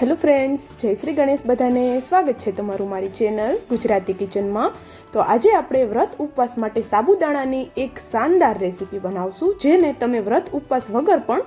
Hello friends, જય શ્રી ગણેશ બધાને સ્વાગત છે તમારું મારી ચેનલ ગુજરાતી કિચનમાં. તો આજે આપણે વ્રત ઉપવાસ માટે સાબુદાણાની એક શાનદાર રેસીપી બનાવશું, જેને તમે વ્રત ઉપવાસ વગર પણ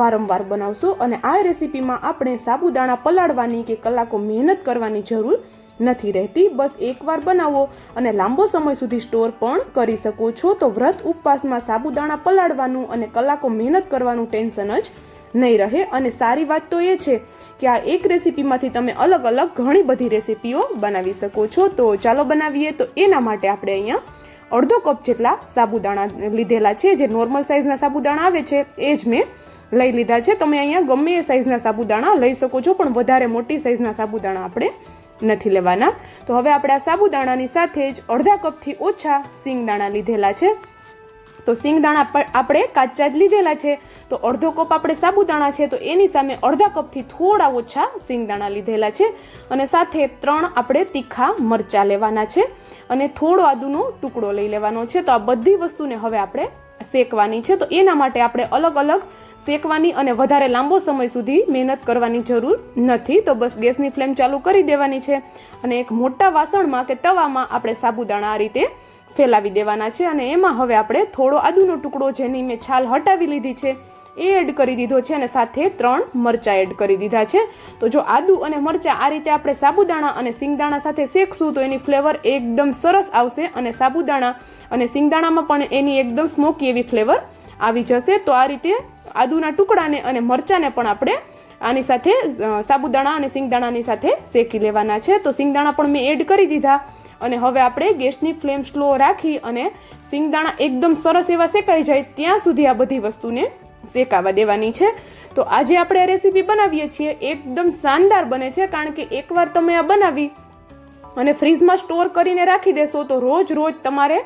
વારંવાર બનાવશો અને આ રેસીપીમાં આપણે સાબુદાણા પલાળવાની કે કલાકો મહેનત કરવાની જરૂર નથી રહેતી. બસ એકવાર બનાવો અને લાંબો સમય સુધી સ્ટોર પણ કરી શકો છો. તો વ્રત ઉપવાસમાં સાબુદાણા પલાળવાનું અને કલાકો મહેનત કરવાનું ટેન્શન જ નહીં રહે. અને સારી વાત તો એ છે કે આ એક રેસીપીમાંથી તમે અલગ અલગ ઘણી બધી રેસીપીઓ બનાવી શકો છો. તો ચાલો બનાવીએ. તો એના માટે આપણે અહીંયા અડધો કપ જેટલા સાબુદાણા લીધેલા છે. જે નોર્મલ સાઇઝના સાબુદાણા આવે છે, એ જ મેં લઈ લીધા છે. તમે અહીંયા ગમે એ સાઇઝના સાબુદાણા લઈ શકો છો, પણ વધારે મોટી સાઇઝના સાબુદાણા આપણે નથી લેવાના. તો હવે આપણે આ સાબુદાણાની સાથે જ અડધા કપથી ઓછા સિંગદાણા લીધેલા છે. તો સિંગદાણા આપણે કાચા જ લીધેલા છે. તો અડધો કપ આપણે સાબુદાણા છે, તો એની સામે અડધા કપથી થોડા ઓછા સિંગદાણા લીધેલા છે. અને સાથે ત્રણ આપણે તીખા મરચાં લેવાના છે. અને થોડો આદુનો ટુકડો લઈ લેવાનો છે. તો આ બધી વસ્તુને હવે આપણે શેકવાની છે. તો એના માટે આપણે અલગ અલગ શેકવાની અને વધારે લાંબો સમય સુધી મહેનત કરવાની જરૂર નથી. તો બસ ગેસની ફ્લેમ ચાલુ કરી દેવાની છે. અને એક મોટા વાસણમાં કે તવામાં આપણે સાબુદાણા આ રીતે ફેલાવી દેવાના છે અને એમાં હવે આપણે થોડો આદુનો ટુકડો જેની મેં છાલ હટાવી લીધી છે. એ એડ કરી દીધો છે અને સાથે ત્રણ મરચાં એડ કરી દીધા છે. તો જો આદુ અને મરચાં આ રીતે આપણે સાબુદાણા અને સિંગદાણા સાથે શેકશું તો એની ફ્લેવર એકદમ સરસ આવશે અને સાબુદાણા અને સિંગદાણામાં પણ એની એકદમ સ્મોકી એવી ફ્લેવર આવી જશે. તો આ રીતે આદુના ટુકડાને અને મરચાંને પણ આપણે આની સાથે સાબુદાણા અને સિંગદાણાની સાથે શેકી લેવાના છે. તો સિંગદાણા પણ મેં એડ કરી દીધા. અને હવે આપણે ગેસની ફ્લેમ સ્લો રાખી અને સિંગદાણા એકદમ સરસ એવા શેકાઈ જાય ત્યાં સુધી આ બધી વસ્તુને શેકાવા દેવાની છે. તો આજે આપણે આ રેસીપી બનાવીએ છીએ. એકદમ શાનદાર બને છે, કારણ કે એકવાર તમે આ બનાવી અને ફ્રીજમાં સ્ટોર કરીને રાખી દેશો તો રોજ રોજ તમારે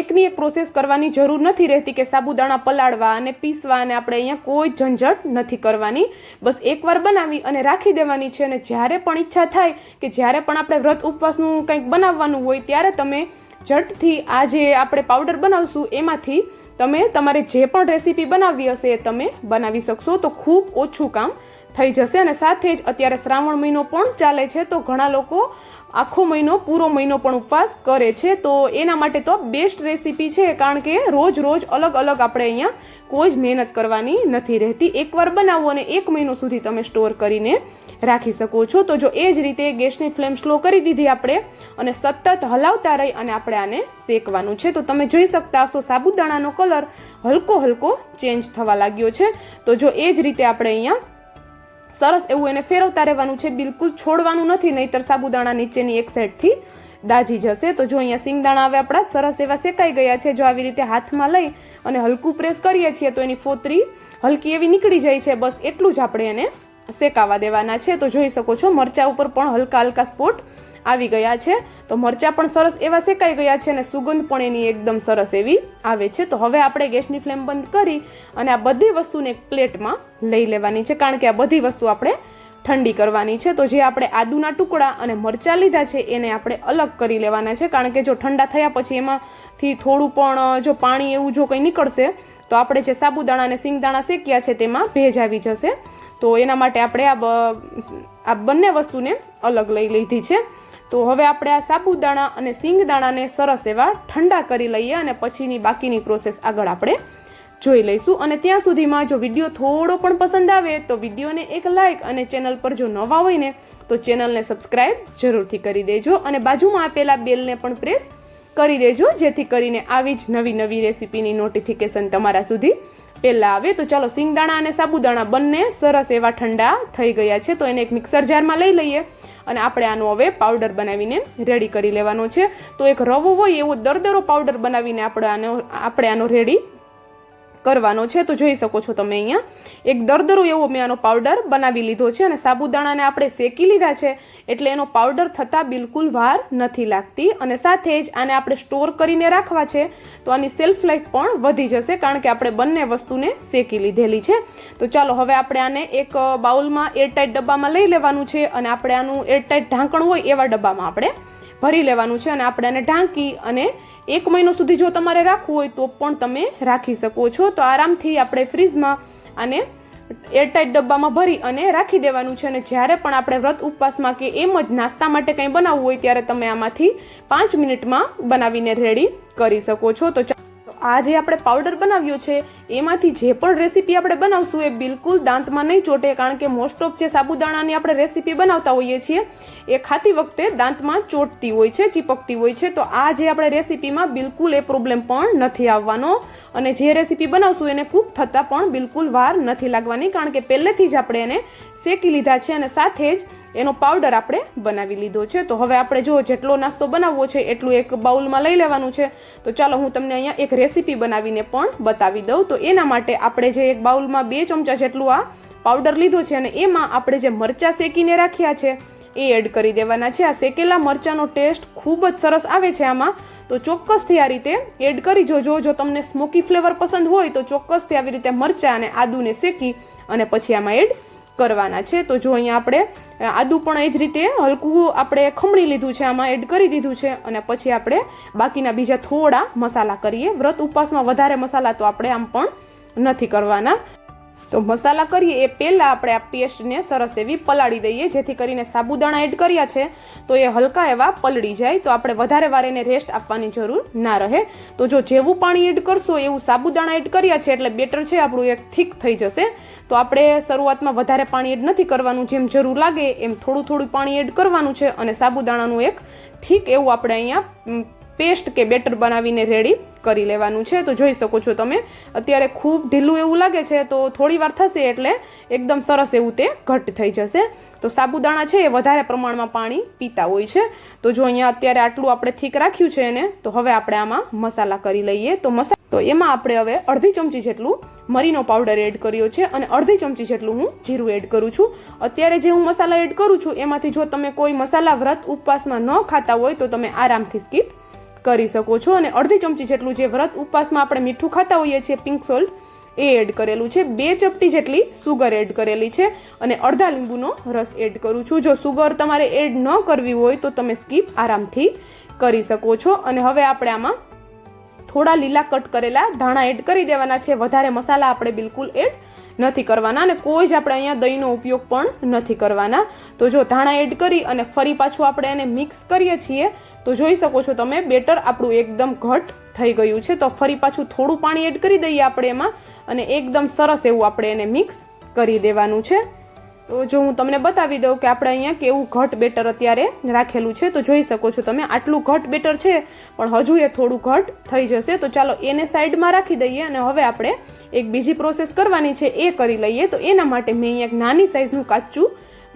એકની એક પ્રોસેસ કરવાની જરૂર નથી રહેતી કે સાબુદાણા પલાળવા અને પીસવા અને આપણે અહીંયા કોઈ ઝંઝટ નથી કરવાની. બસ એકવાર બનાવી અને રાખી દેવાની છે અને જ્યારે પણ ઈચ્છા થાય કે જ્યારે પણ આપણે વ્રત ઉપવાસનું કંઈક બનાવવાનું હોય ત્યારે તમે ઝટથી આ જે આપણે પાવડર બનાવશું એમાંથી તમે તમારે જે પણ રેસીપી બનાવવી હશે એ તમે બનાવી શકશો. તો ખૂબ ઓછું કામ થઈ જશે અને સાથે જ અત્યારે શ્રાવણ મહિનો પણ ચાલે છે, તો ઘણા લોકો આખો મહિનો, પૂરો મહિનો પણ ઉપવાસ કરે છે. તો એના માટે તો બેસ્ટ રેસીપી છે, કારણ કે રોજ રોજ અલગ અલગ આપણે અહીંયા કોઈ જ મહેનત કરવાની નથી રહેતી. એકવાર બનાવો અને એક મહિનો સુધી તમે સ્ટોર કરીને રાખી શકો છો. તો જો એ જ રીતે ગેસની ફ્લેમ સ્લો કરી દીધી આપણે અને સતત હલાવતા રહી અને આપણે આને શેકવાનું છે. તો તમે જોઈ શકતા હશો સાબુદાણાનો કલર હલકો હલકો ચેન્જ થવા લાગ્યો છે. તો જો એ જ રીતે આપણે અહીંયા સરસ એવું એને ફેરવતા રહેવાનું છે. બિલકુલ છોડવાનું નથી, નહીતર સાબુદાણા નીચેની એક સાઈડથી દાજી જશે. તો જો અહીંયા સિંગદાણા હવે આપણા સરસ એવા શેકાઈ ગયા છે. જો આવી રીતે હાથમાં લઈ અને હલકું પ્રેસ કરીએ છીએ, તો એની ફોતરી હલકી એવી નીકળી જાય છે. બસ એટલું જ આપણે એને શેકાવા દેવાના છે. તો જોઈ શકો છો, મરચા ઉપર પણ હલકા હલકા સ્પોટ આવી ગયા છે. તો મરચા પણ સરસ એવા શેકાઈ ગયા છે અને સુગંધ પણ એની એકદમ સરસ એવી આવે છે. તો હવે આપણે ગેસની ફ્લેમ બંધ કરી અને આ બધી વસ્તુને એક પ્લેટમાં લઈ લેવાની છે. કારણ કે આ બધી વસ્તુ આપણે ઠંડી કરવાની છે. તો જે આપણે આદુના ટુકડા અને મરચાં લીધા છે, એને આપણે અલગ કરી લેવાના છે. કારણ કે જો ઠંડા થયા પછી એમાંથી થોડું પણ, જો પાણી એવું જો કંઈ નીકળશે, તો આપણે જે સાબુદાણા અને સિંગદાણા શેક્યા છે, તેમાં ભેજ આવી જશે. તો એના માટે આપણે આ આ બંને વસ્તુને અલગ લઈ લીધી છે. તો હવે આપણે આ સાબુદાણા અને સિંગદાણાને સરસ એવા ઠંડા કરી લઈએ અને પછીની બાકીની પ્રોસેસ આગળ આપણે જોઈ લઈશું. અને ત્યાં સુધીમાં જો વીડિયો થોડો પણ પસંદ આવે તો વિડીયોને એક લાઇક અને ચેનલ પર જો નવા હોય ને, તો ચેનલને સબસ્ક્રાઇબ જરૂરથી કરી દેજો અને બાજુમાં આપેલા બેલને પણ પ્રેસ કરી દેજો, જેથી કરીને આવી જ નવી નવી રેસીપીની નોટિફિકેશન તમારા સુધી પહેલાં આવે તો ચાલો સિંગદાણા અને સાબુદાણા બંને સરસ એવા ઠંડા થઈ ગયા છે, તો એને એક મિક્સર જારમાં લઈ લઈએ. અને આપણે આનો હવે પાવડર બનાવીને રેડી કરી લેવાનો છે. તો એક રવો હોય એવો દરદરો પાવડર બનાવીને આપણે આનો આપણે આનો રેડી કરવાનો છે, તો જોઈ શકો છો તમે અહીંયા. એક દરદરો એવો મેં આનો પાવડર બનાવી લીધો છે અને સાબુદાણાને આપણે શેકી લીધા છે, એટલે એનો પાવડર થતાં બિલકુલ વાર નથી લાગતી. અને સાથે જ આને આપણે સ્ટોર કરીને રાખવા છે, તો આની સેલ્ફ લાઈફ પણ વધી જશે, કારણ કે આપણે બંને વસ્તુને શેકી લીધેલી છે. તો ચાલો, હવે આપણે આને એક બાઉલમાં એરટાઈટ ડબ્બામાં લઈ લેવાનું છે અને આપણે આનું એરટાઈટ ઢાંકણ હોય એવા ડબ્બામાં આપણે ભરી લેવાનું છે અને આપણે એને ઢાંકી અને એક મહિનો સુધી જો તમારે રાખવું હોય તો પણ તમે રાખી શકો છો. તો આરામથી આપણે ફ્રીજમાં આને એરટાઈટ ડબ્બામાં ભરી અને રાખી દેવાનું છે અને જ્યારે પણ આપણે વ્રત ઉપવાસમાં કે એમ જ નાસ્તા માટે કંઈ બનાવવું હોય ત્યારે તમે આમાંથી પાંચ મિનિટમાં બનાવીને રેડી કરી શકો છો. તો આ જે આપણે પાવડર બનાવ્યો છે, એમાંથી જે પણ રેસીપી આપણે બનાવશું, એ બિલકુલ દાંતમાં નહીં ચોટે, કારણ કે મોસ્ટ ઓફ જે સાબુદાણાની આપણે રેસીપી બનાવતા હોઈએ છીએ, એ ખાતી વખતે દાંતમાં ચોટતી હોય છે, ચીપકતી હોય છે. તો આ જે આપણે રેસીપીમાં બિલકુલ એ પ્રોબ્લેમ પણ નથી આવવાનો. અને જે રેસીપી બનાવશું, એને કૂક થતાં પણ બિલકુલ વાર નથી લાગવાની, કારણ કે પહેલેથી જ આપણે એને શેકી લીધા છે અને સાથે જ એનો પાવડર આપણે બનાવી લીધો છે. તો હવે આપણે જો જેટલો નાસ્તો બનાવવો છે એટલું એક બાઉલમાં લઈ લેવાનું છે. તો ચાલો હું તમને અહીંયા એક રેસીપી બનાવીને પણ બતાવી દઉં. તો એના માટે આપણે જે એક બાઉલમાં બે ચમચા જેટલું આ પાવડર લીધો છે અને એમાં આપણે જે મરચાં શેકીને રાખ્યા છે એ એડ કરી દેવાના છે. આ શેકેલા મરચાંનો ટેસ્ટ ખૂબ જ સરસ આવે છે આમાં. તો ચોક્કસથી આ રીતે એડ કરી જોજો. જો તમને સ્મોકી ફ્લેવર પસંદ હોય તો ચોક્કસથી આવી રીતે મરચાં અને આદુને શેકી અને પછી આમાં એડ કરવાના છે. તો જો અહીંયા આપણે આદુ પણ એ જ રીતે હલકું આપણે ખમણી લીધું છે, આમાં એડ કરી દીધું છે અને પછી આપણે બાકીના બીજા થોડા મસાલા કરીએ. વ્રત ઉપવાસમાં વધારે મસાલા તો આપણે આમ પણ નથી કરવાના. તો મસાલા કરીએ એ પહેલાં આપણે આ પેસ્ટને સરસ એવી પલાળી દઈએ, જેથી કરીને સાબુદાણા એડ કર્યા છે. તો એ હલકા એવા પલળી જાય, તો આપણે વધારે વાર એને રેસ્ટ આપવાની જરૂર ના રહે. તો જો જેવું પાણી એડ કરશો, એવું સાબુદાણા એડ કર્યા છે, એટલે બેટર છે, આપણું એક થીક થઈ જશે. તો આપણે શરૂઆતમાં વધારે પાણી એડ નથી કરવાનું, જેમ જરૂર લાગે એમ થોડું થોડું પાણી એડ કરવાનું છે, અને સાબુદાણાનું એક થીક એવું આપણે અહીંયા પેસ્ટ કે બેટર બનાવીને રેડી કરી લેવાનું છે. તો જોઈ શકો છો તમે, અત્યારે ખૂબ ઢીલું એવું લાગે છે, તો થોડી વાર થશે એટલે એકદમ સરસ એવું તે ઘટ થઈ જશે. તો સાબુદાણા છે એ વધારે પ્રમાણમાં પાણી પીતા હોય છે. તો જો અહીંયા અત્યારે આટલું આપણે થીક રાખ્યું છે એને, તો હવે આપણે આમાં મસાલા કરી લઈએ. તો મસાલા તો એમાં આપણે હવે અડધી ચમચી જેટલું મરીનો પાવડર એડ કર્યો છે અને અડધી ચમચી જેટલું હું જીરું એડ કરું છું. અત્યારે જે હું મસાલા એડ કરું છું, એમાંથી જો તમે કોઈ મસાલા વ્રત ઉપવાસમાં ન ખાતા હોય, તો તમે આરામથી સ્કીપ કરી શકો છો અને અડધી ચમચી જેટલું જે વ્રત ઉપવાસમાં આપણે મીઠું ખાતા હોઈએ છીએ પિંક સોલ્ટ એ એડ કરેલું છે. બે ચપટી જેટલી સુગર એડ કરેલી છે અને અડધા લીંબુનો રસ એડ કરું છું. જો સુગર તમારે એડ ન કરવી હોય તો તમે સ્કીપ આરામથી કરી શકો છો. અને હવે આપણે આમાં થોડા લીલા કટ કરેલા, ધાણા એડ કરી દેવાના છે. વધારે મસાલા આપણે બિલકુલ એડ નથી કરવાના અને કોઈ જ આપણે અહીંયા દહીંનો ઉપયોગ પણ નથી કરવાના. તો જો ધાણા એડ કરી અને ફરી પાછું આપણે એને મિક્સ કરીએ છીએ, તો જોઈ શકો છો તમે, બેટર આપણું એકદમ ઘટ થઈ ગયું છે. તો ફરી પાછું થોડું પાણી એડ કરી દઈએ આપણે એમાં અને એકદમ સરસ એવું આપણે એને મિક્સ કરી દેવાનું છે. તો જો હું તમને બતાવી દઉં કે આપણે અહીંયા કેવું ઘટ બેટર અત્યારે રાખેલું છે, તો જોઈ શકો છો તમે, આટલું ઘટ બેટર છે, પણ હજુ એ થોડું ઘટ થઈ જશે. તો ચાલો એને સાઈડમાં રાખી દઈએ અને હવે આપણે એક બીજી પ્રોસેસ કરવાની છે, એ કરી લઈએ. તો એના માટે મેં અહીંયા એક નાની સાઇઝનું કાચું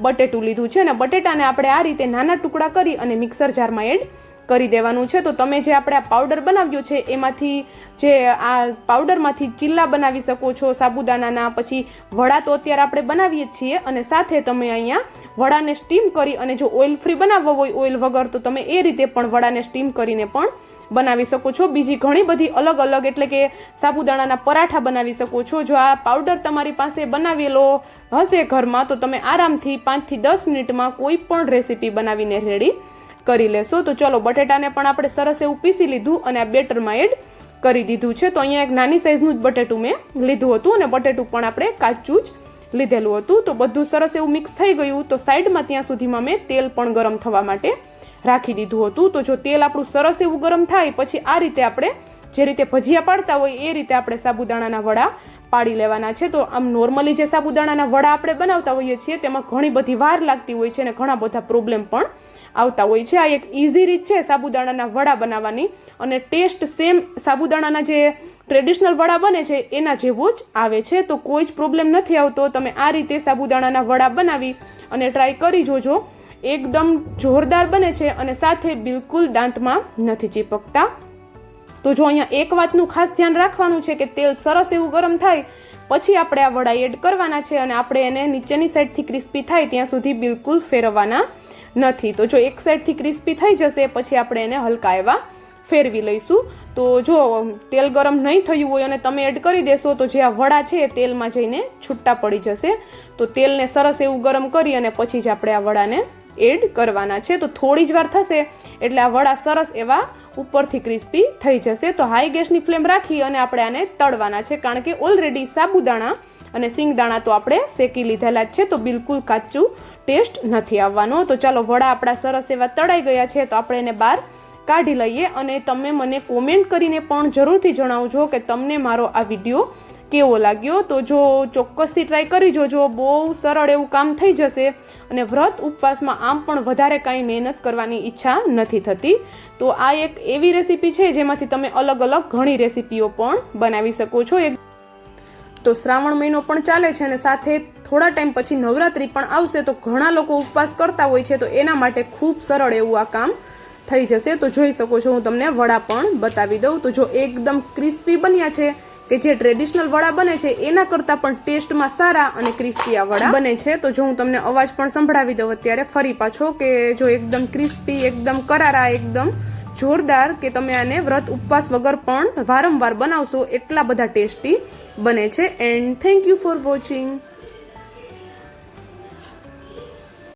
બટેટું લીધું છે અને બટેટાને આપણે આ રીતે નાના ટુકડા કરી અને મિક્સર જારમાં એડ કરી દેવાનું છે. તો તમે જે આપણે આ પાવડર બનાવ્યો છે, એમાંથી જે આ પાવડરમાંથી ચીલ્લા બનાવી શકો છો સાબુદાણાના પછી વડા તો અત્યારે આપણે બનાવીએ જ છીએ અને સાથે તમે અહીંયા વડાને સ્ટીમ કરી અને જો ઓઇલ ફ્રી બનાવવો હોય ઓઇલ વગર, તો તમે એ રીતે પણ વડાને સ્ટીમ કરીને પણ બનાવી શકો છો. બીજી ઘણી બધી અલગ અલગ એટલે કે સાબુદાણાના પરાઠા બનાવી શકો છો. જો આ પાવડર તમારી પાસે બનાવેલો હશે ઘરમાં, તો તમે આરામથી પાંચથી દસ મિનિટમાં કોઈ પણ રેસીપી બનાવીને રેડી કરી લેશું. તો ચલો, બટેટાને પણ આપણે સરસ એવું પીસી લીધું અને આ બેટરમાં એડ કરી દીધું છે. તો અહીંયા એક નાની સાઇઝનું જ બટેટું મેં લીધું હતું અને બટેટું પણ આપણે કાચું જ લીધેલું હતું. તો બધું સરસ એવું મિક્સ થઈ ગયું. તો સાઈડમાં ત્યાં સુધીમાં મેં તેલ પણ ગરમ થવા માટે રાખી દીધું હતું. તો જો તેલ આપણું સરસ એવું ગરમ થાય, પછી આ રીતે આપણે જે રીતે ભજીયા પાડતા હોય, એ રીતે આપણે સાબુદાણાના વડા પાડી લેવાના છે. તો આમ નોર્મલી જે સાબુદાણાના વડા આપણે બનાવતા હોઈએ છીએ, તેમાં ઘણી બધી વાર લાગતી હોય છે અને ઘણા બધા પ્રોબ્લેમ પણ આવતા હોય છે. આ એક ઇઝી રીત છે સાબુદાણાના વડા બનાવવાની અને ટેસ્ટ સેમ સાબુદાણાના જે ટ્રેડિશનલ વડા બને છે, એના જેવો જ આવે છે. તો કોઈ જ પ્રોબ્લેમ નથી આવતો. તમે આ રીતે સાબુદાણાના વડા બનાવી અને ટ્રાય કરી જોજો. એકદમ જોરદાર બને છે અને સાથે બિલકુલ દાંતમાં નથી ચીપકતા. તો જો અહીંયા એક વાતનું ખાસ ધ્યાન રાખવાનું છે કે તેલ સરસ એવું ગરમ થાય, પછી આપણે આ વડા એડ કરવાના છે અને આપણે એને નીચેની સાઈડથી ક્રિસ્પી થાય ત્યાં સુધી બિલકુલ ફેરવવાના નથી. તો જો એક સાઈડથી ક્રિસ્પી થઈ જશે, પછી આપણે એને હલકા એવા ફેરવી લઈશું. તો જો તેલ ગરમ નહીં થયું હોય અને તમે એડ કરી દેશો, તો જે આ વડા છે એ તેલમાં જઈને છૂટા પડી જશે. તો તેલને સરસ એવું ગરમ કરી અને પછી જ આપણે આ વડાને એડ કરવાના છે. તો થોડી જ વાર થશે એટલે આ વડા સરસ એવા ઉપરથી ક્રિસ્પી થઈ જશે. તો હાઈ ગેસની ફ્લેમ રાખી અને આપણે આને તળવાના છે. કારણ કે ઓલરેડી સાબુદાણા અને સિંગદાણા તો આપણે શેકી લીધેલા જ છે. તો બિલકુલ કાચું ટેસ્ટ નથી આવવાનો. તો ચાલો વડા આપણા સરસ એવા તળાઈ ગયા છે. તો આપણે એને બહાર કાઢી લઈએ અને તમે મને કોમેન્ટ કરીને પણ જરૂરથી જણાવજો કે તમને મારો આ વીડિયો કેવો લાગ્યો? તો જો ચોક્કસથી ટ્રાય કરી જોજો. બહુ સરળ એવું કામ થઈ જશે અને વ્રત ઉપવાસમાં આમ પણ વધારે કાંઈ મહેનત કરવાની ઈચ્છા નથી થતી. તો આ એક એવી રેસીપી છે જેમાંથી તમે અલગ અલગ ઘણી રેસીપીઓ પણ બનાવી શકો છો. એક તો શ્રાવણ મહિનો પણ ચાલે છે અને સાથે થોડા ટાઈમ પછી નવરાત્રિ પણ આવશે, તો ઘણા લોકો ઉપવાસ કરતા હોય છે, તો એના માટે ખૂબ સરળ એવું આ કામ થઈ જશે. તો જોઈ શકો છો હું તમને વડા પણ બતાવી દઉં. તો જો એકદમ ક્રિસ્પી બન્યા છે કે જે ટ્રેડિશનલ વડા બને છે, એના કરતાં પણ ટેસ્ટમાં સારા અને ક્રિસ્પી આ વડા બને છે. તો જો હું તમને અવાજ પણ સંભળાવી દઉં અત્યારે, ફરી પાછો કે જો એકદમ ક્રિસ્પી એકદમ કરારા, એકદમ જોરદાર કે તમે આને વ્રત ઉપવાસ વગર પણ વારંવાર બનાવશો, એટલા બધા ટેસ્ટી બને છે. And thank you for watching